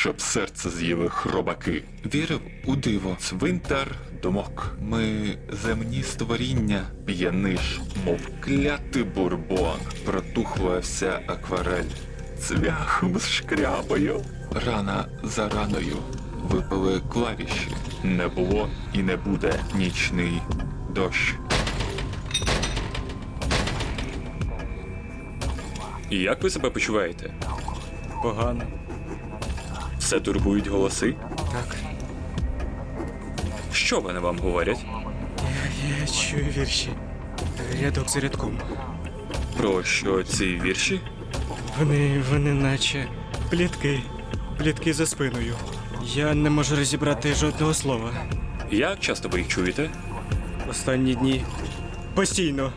щоб серце з'їли хробаки. Вірив у диво, цвинтар, думок. Ми земні створіння, п'яниш, мов клятий бурбон, протухла вся акварель. Цвяхом з шкрябою. Рана за раною випали клавіші. Не було і не буде нічний дощ. І як ви себе почуваєте? Погано. Все турбують голоси? Так. Що вони вам говорять? Я чую вірші. Рядок за рядком. Про що ці вірші? Вони, вони наче плітки. Плітки за спиною. Я не можу розібрати жодного слова. Як часто ви їх чуєте? Останні дні. Постійно.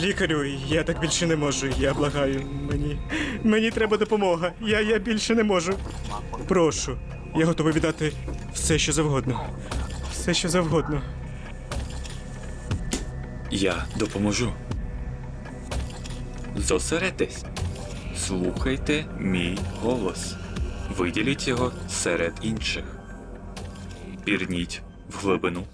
Лікарю, я так більше не можу. Я благаю. Мені. Мені треба допомога. Я, я більше не можу. Прошу. Я готовий віддати все, що завгодно. Все, що завгодно. Я допоможу. Зосередьтесь. Слухайте мій голос. Виділіть його серед інших. Пірніть в глибину.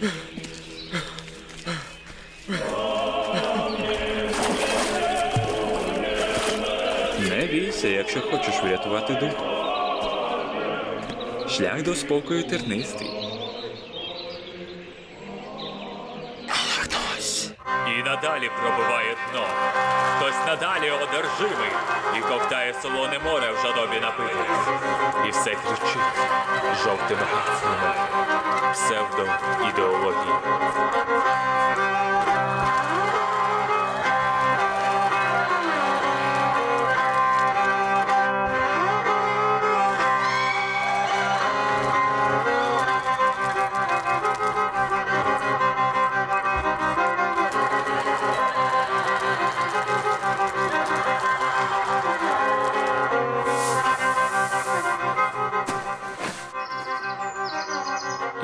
Не бійся, якщо хочеш врятувати дух. Шлях до спокою тернистий. Хтось. І надалі пробиває дно. Хтось надалі одержимий і ковтає солоне море в жадобі напитись. І все кричить жовтими гаслами псевдоідеології.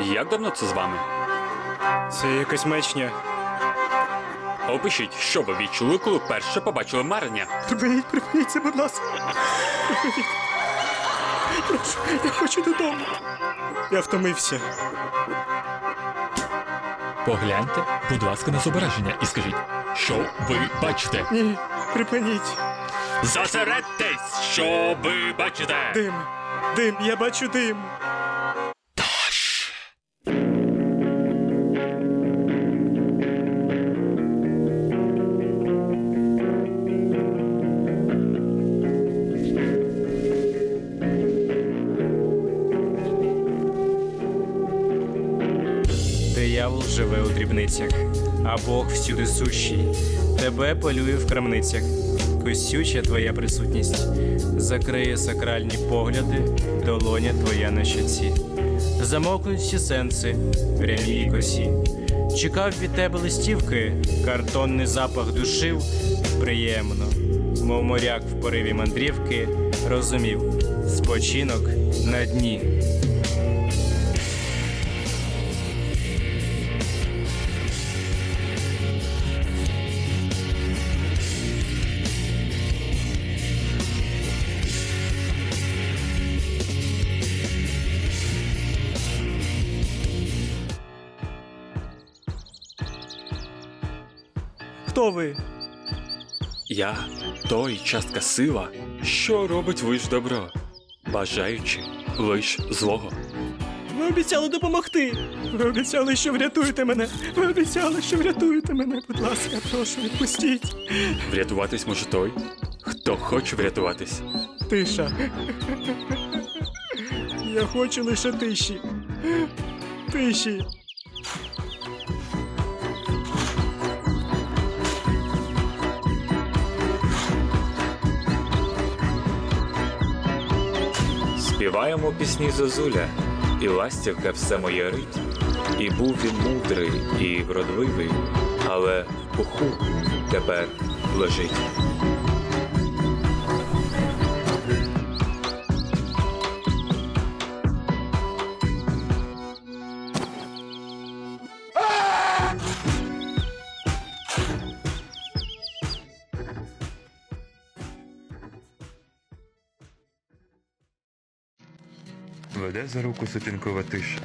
Як давно це з вами? Це якась мечня. Опишіть, що ви відчули, коли вперше побачили марення. Припиніть, припиніть це, будь ласка. Припиніть. Прошу, я хочу додому. Я втомився. Погляньте, будь ласка, на зображення і скажіть, що ви бачите? Ні, припиніть. Зосередьтесь, що ви бачите. Дим. Дим, я бачу дим. Живе а Бог всюди сущий. Тебе полює в крамницях. Косюча твоя присутність закриє сакральні погляди, долоня твоя на щоці. Замовкнуть всі сенси, прямі й косі. Чекав від тебе листівки, картонний запах душив приємно, мов моряк в пориві мандрівки, розумів спочинок на дні. Хто ви? Я той частка сила, що робить лиш добро, бажаючи лиш злого. Ви обіцяли допомогти. Ви обіцяли, що врятуєте мене. Ви обіцяли, що врятуєте мене. Будь ласка, прошу, відпустіть. Врятуватись може той, хто хоче врятуватись. Тиша. Я хочу лише тиші. Тиші. Співаємо пісні зозуля, і ластівка все моє рить. І був він мудрий і вродливий, але в пуху тепер лежить. Веде за руку сутінкова тиша.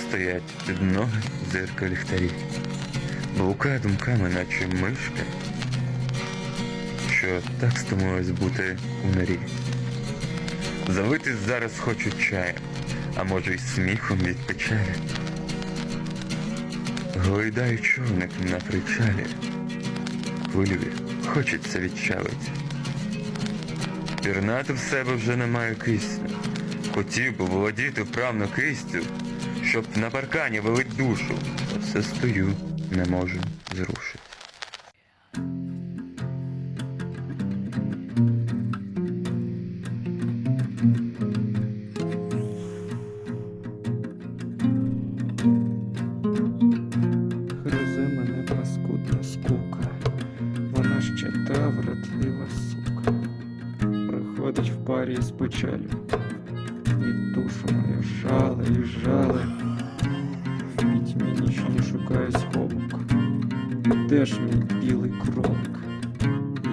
Стоять під ноги зирка ліхтарі. Блукає думками, наче мишка, що так стомилась бути у норі. Залити зараз хочуть чаєм, а може й сміхом від печалі. Гойдає човник на причалі. Хвилює, хочеться відчалить. Пірнати в себе вже немає кисню. Хотів би володіти вправно кистю, щоб на паркані вилить душу. Все стою, не можу зрушити. Гризе мене паскудна скука, вона ще та вродлива сука. Приходить в парі з печалю, І мій білий кролик,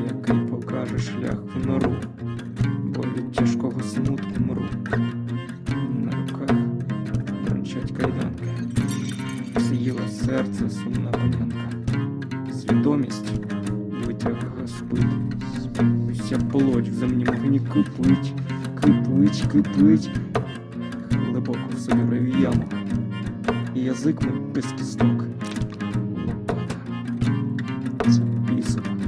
який покаже шлях в нору, бо від тяжкого смутку мру. На руках брончать кайданки з'їла серце сумна панянка. Свідомість витягла спину. Уся полоть в земнім вогні кипить, кипить, кипить. Глибоко в собі риві. І язик мій без кісток. Peace.